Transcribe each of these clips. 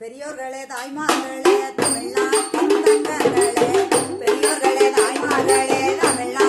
பெரியோர்களே தாய்மார்களே தமிழ்நாட்டு பெரியோர்களே தாய்மார்களே தமிழ்நாடு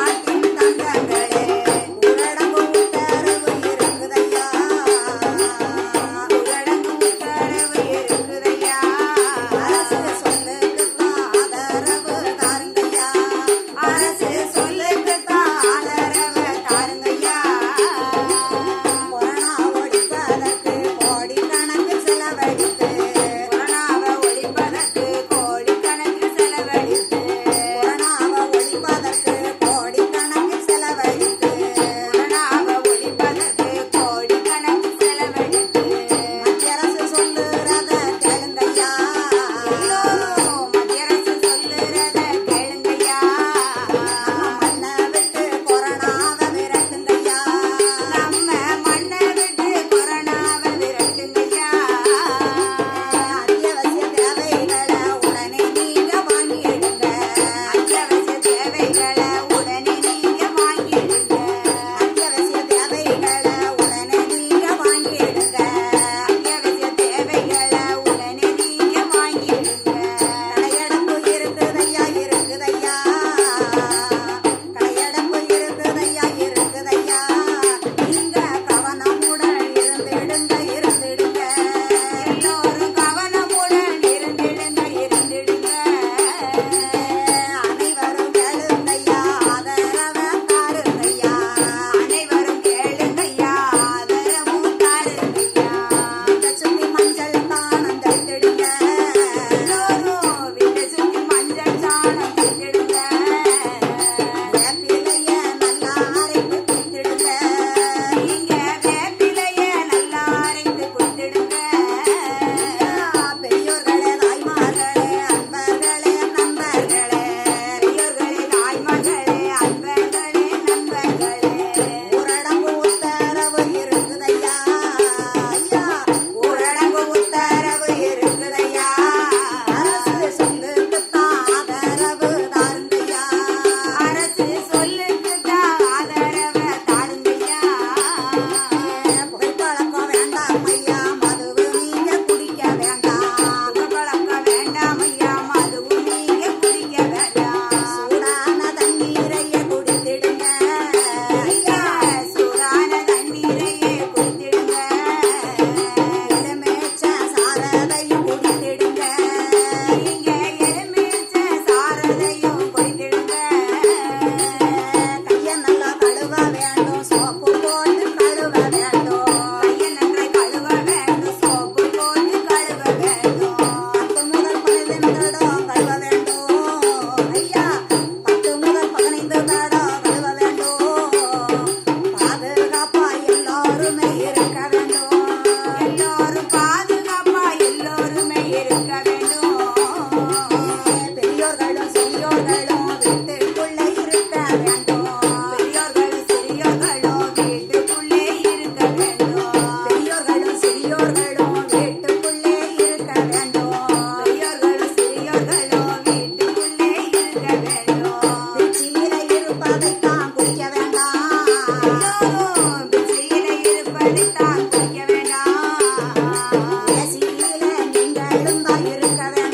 இருக்க வேண்டாம்.